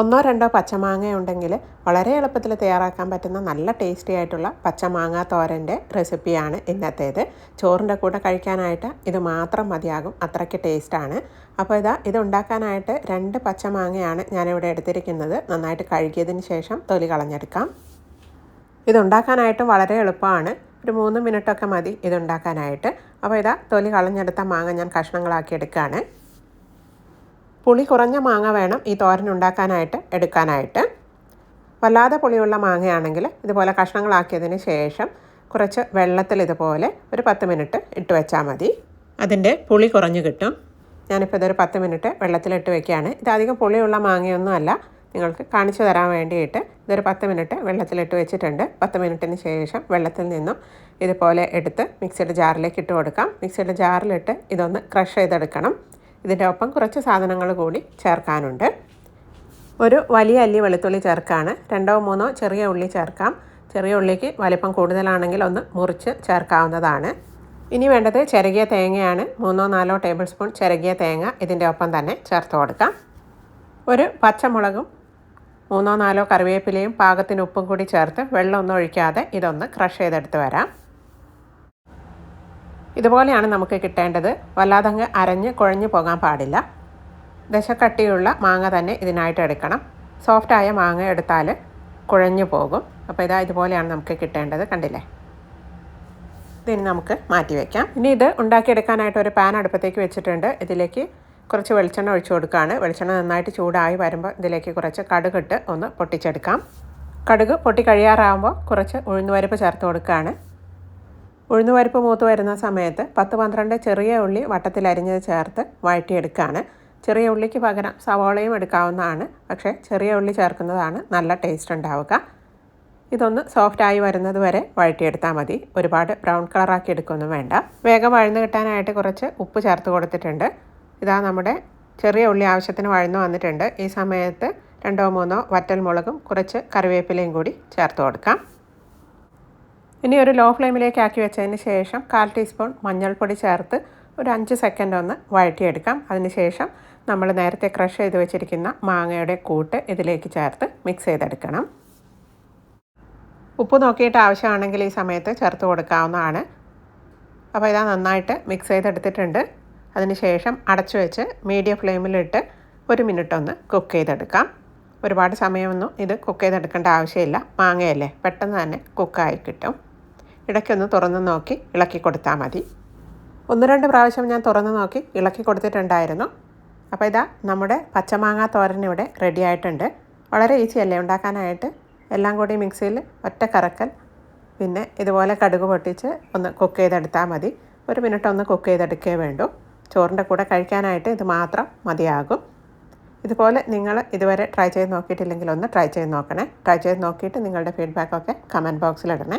ഒന്നോ രണ്ടോ പച്ചമാങ്ങ ഉണ്ടെങ്കിൽ വളരെ എളുപ്പത്തിൽ തയ്യാറാക്കാൻ പറ്റുന്ന നല്ല ടേസ്റ്റി ആയിട്ടുള്ള പച്ചമാങ്ങ തോരന്റെ റെസിപ്പിയാണ് ഇന്നത്തേത്. ചോറിന്റെ കൂടെ കഴിക്കാനായിട്ട് ഇത് മാത്രം മതിയാകും. അത്രയ്ക്ക് ടേസ്റ്റാണ് അപ്പോൾ ഇതാ ഇത് ഉണ്ടാക്കാനായിട്ട് രണ്ട് പച്ചമാങ്ങയാണ് ഞാനിവിടെ എടുത്തിരിക്കുന്നത്. നന്നായിട്ട് കഴുകിയതിന് ശേഷം തൊലി കളഞ്ഞെടുക്കാം. ഇതുണ്ടാക്കാനായിട്ട് വളരെ എളുപ്പമാണ്. ഒരു മൂന്ന് മിനിറ്റൊക്കെ മതി ഇതുണ്ടാക്കാനായിട്ട് അപ്പോൾ ഇതാ തൊലി കളഞ്ഞെടുത്ത മാങ്ങ ഞാൻ കഷ്ണങ്ങളാക്കി എടുക്കുകയാണ്. പുളി കുറഞ്ഞ മാങ്ങ വേണം ഈ തോരൻ ഉണ്ടാക്കാനായിട്ട് എടുക്കാനായിട്ട്. വല്ലാതെ പുളിയുള്ള മാങ്ങയാണെങ്കിൽ ഇതുപോലെ കഷ്ണങ്ങളാക്കിയതിന് ശേഷം കുറച്ച് വെള്ളത്തിൽ ഇതുപോലെ ഒരു പത്ത് മിനിറ്റ് ഇട്ട് വെച്ചാൽ മതി. അതിന്റെ പുളി കുറഞ്ഞു കിട്ടും. ഞാനിപ്പോൾ ഇതൊരു പത്ത് മിനിറ്റ് വെള്ളത്തിലിട്ട് വെക്കുകയാണ്. ഇതധികം പുളിയുള്ള മാങ്ങയൊന്നുമല്ല നിങ്ങൾക്ക് കാണിച്ചു തരാൻ വേണ്ടിയിട്ട് ഇതൊരു പത്ത് മിനിറ്റ് വെള്ളത്തിലിട്ട് വെച്ചിട്ടുണ്ട്. പത്ത് മിനിറ്റിന് ശേഷം വെള്ളത്തിൽ നിന്നും ഇതുപോലെ എടുത്ത് മിക്സിയുടെ ജാറിലേക്ക് ഇട്ട് കൊടുക്കാം. മിക്സിയുടെ ജാറിലിട്ട് ഇതൊന്ന് ക്രഷ് ചെയ്തെടുക്കണം. ഇതിന്റെ ഒപ്പം കുറച്ച് സാധനങ്ങൾ കൂടി ചേർക്കാനുണ്ട്. ഒരു വലിയ അല്ലി വെളുത്തുള്ളി ചേർക്കാണ്. രണ്ടോ മൂന്നോ ചെറിയ ഉള്ളി ചേർക്കാം. ചെറിയ ഉള്ളിക്ക് വലിപ്പം കൂടുതലാണെങ്കിൽ ഒന്ന് മുറിച്ച് ചേർക്കാവുന്നതാണ്. ഇനി വേണ്ടത് ചിരകിയ തേങ്ങയാണ്. മൂന്നോ നാലോ ടേബിൾ സ്പൂൺ ചിരകിയ തേങ്ങ ഇതിന്റെ ഒപ്പം തന്നെ ചേർത്ത് കൊടുക്കാം. ഒരു പച്ചമുളകും മൂന്നോ നാലോ കറിവേപ്പിലയും പാകത്തിന് ഉപ്പും കൂടി ചേർത്ത് വെള്ളമൊന്നും ഒഴിക്കാതെ ഇതൊന്ന് ക്രഷ് ചെയ്തെടുത്ത് വരാം. ഇതുപോലെയാണ് നമുക്ക് കിട്ടേണ്ടത്. വല്ലാതെ അങ്ങ് അരഞ്ഞ് കുഴഞ്ഞു പോകാൻ പാടില്ല. ദശക്കട്ടിയുള്ള മാങ്ങ തന്നെ ഇതിനായിട്ട് എടുക്കണം. സോഫ്റ്റായ മാങ്ങ എടുത്താൽ കുഴഞ്ഞു പോകും. അപ്പോൾ ഇതാ ഇതുപോലെയാണ് നമുക്ക് കിട്ടേണ്ടത്. കണ്ടില്ലേ? ഇതിന് നമുക്ക് മാറ്റി വയ്ക്കാം ഇനി ഇത് ഉണ്ടാക്കിയെടുക്കാനായിട്ട് ഒരു പാൻ അടുപ്പത്തേക്ക് വെച്ചിട്ടുണ്ട്. ഇതിലേക്ക് കുറച്ച് വെളിച്ചെണ്ണ ഒഴിച്ചു കൊടുക്കുകയാണ് വെളിച്ചെണ്ണ നന്നായിട്ട് ചൂടായി വരുമ്പോൾ ഇതിലേക്ക് കുറച്ച് കടുകിട്ട് ഒന്ന് പൊട്ടിച്ചെടുക്കാം. കടുക് പൊട്ടി കഴിയാറാകുമ്പോൾ കുറച്ച് ഉഴുന്നുപരിപ്പ് ചേർത്ത് കൊടുക്കുകയാണ് ഉഴുന്നുപരിപ്പ് മൂത്ത് വരുന്ന സമയത്ത് പത്ത് പന്ത്രണ്ട് ചെറിയ ഉള്ളി വട്ടത്തിൽ അരിഞ്ഞത് ചേർത്ത് വഴറ്റിയെടുക്കുകയാണ്. ചെറിയ ഉള്ളിക്ക് പകരം സവോളയും എടുക്കാവുന്നതാണ്. പക്ഷേ ചെറിയ ഉള്ളി ചേർക്കുന്നതാണ് നല്ല ടേസ്റ്റ് ഉണ്ടാവുക. ഇതൊന്ന് സോഫ്റ്റായി വരുന്നത് വരെ വഴറ്റിയെടുത്താൽ മതി. ഒരുപാട് ബ്രൗൺ കളറാക്കി എടുക്കൊന്നും വേണ്ട. വേഗം വഴന്ന് കിട്ടാനായിട്ട് കുറച്ച് ഉപ്പ് ചേർത്ത് കൊടുത്തിട്ടുണ്ട്. ഇതാ നമ്മുടെ ചെറിയ ഉള്ളി ആവശ്യത്തിന് വഴന്നു വന്നിട്ടുണ്ട്. ഈ സമയത്ത് രണ്ടോ മൂന്നോ വറ്റൽ മുളകും കുറച്ച് കറിവേപ്പിലയും കൂടി ചേർത്ത് കൊടുക്കാം. ഇനി ഒരു ലോ ഫ്ലെയിമിലേക്ക് ആക്കി വെച്ചതിന് ശേഷം കാൽ ടീസ്പൂൺ മഞ്ഞൾപ്പൊടി ചേർത്ത് ഒരു അഞ്ച് സെക്കൻഡ് ഒന്ന് വഴറ്റിയെടുക്കാം. അതിനുശേഷം നമ്മൾ നേരത്തെ ക്രഷ് ചെയ്ത് വെച്ചിരിക്കുന്ന മാങ്ങയുടെ കൂട്ട് ഇതിലേക്ക് ചേർത്ത് മിക്സ് ചെയ്തെടുക്കണം. ഉപ്പ് നോക്കിയിട്ട് ആവശ്യമാണെങ്കിൽ ഈ സമയത്ത് ചേർത്ത് കൊടുക്കാവുന്നതാണ്. അപ്പോൾ ഇതാ നന്നായിട്ട് മിക്സ് ചെയ്തെടുത്തിട്ടുണ്ട്. അതിനുശേഷം അടച്ചു വെച്ച് മീഡിയം ഫ്ലെയിമിലിട്ട് ഒരു മിനിറ്റ് ഒന്ന് കുക്ക് ചെയ്തെടുക്കാം. ഒരുപാട് സമയമൊന്നും ഇത് കുക്ക് ചെയ്തെടുക്കേണ്ട ആവശ്യമില്ല. മാങ്ങയല്ലേ? പെട്ടെന്ന് തന്നെ കുക്കായി കിട്ടും. ഇടയ്ക്കൊന്ന് തുറന്ന് നോക്കി ഇളക്കി കൊടുത്താൽ മതി. ഒന്ന് രണ്ട് പ്രാവശ്യം ഞാൻ തുറന്ന് നോക്കി ഇളക്കി കൊടുത്തിട്ടുണ്ടായിരുന്നു. അപ്പോൾ ഇതാ നമ്മുടെ പച്ചമാങ്ങ തോരൻ ഇവിടെ റെഡി ആയിട്ടുണ്ട്. വളരെ ഈസി അല്ലേ ഉണ്ടാക്കാനായിട്ട്? എല്ലാം കൂടി മിക്സിയിൽ ഒറ്റ കറക്കൽ. പിന്നെ ഇതുപോലെ കടുക് പൊട്ടിച്ച് ഒന്ന് കുക്ക് ചെയ്തെടുത്താൽ മതി. ഒരു മിനിറ്റ് ഒന്ന് കുക്ക് ചെയ്തെടുക്കേ വേണ്ടു. ചോറിന്റെ കൂടെ കഴിക്കാനായിട്ട് ഇത് മാത്രം മതിയാകും. ഇതുപോലെ നിങ്ങൾ ഇതുവരെ ട്രൈ ചെയ്ത് നോക്കിയിട്ടില്ലെങ്കിൽ ഒന്ന് ട്രൈ ചെയ്ത് നോക്കണേ. ട്രൈ ചെയ്ത് നോക്കിയിട്ട് നിങ്ങളുടെ ഫീഡ്ബാക്കൊക്കെ കമന്റ് ബോക്സിൽ ഇടണേ.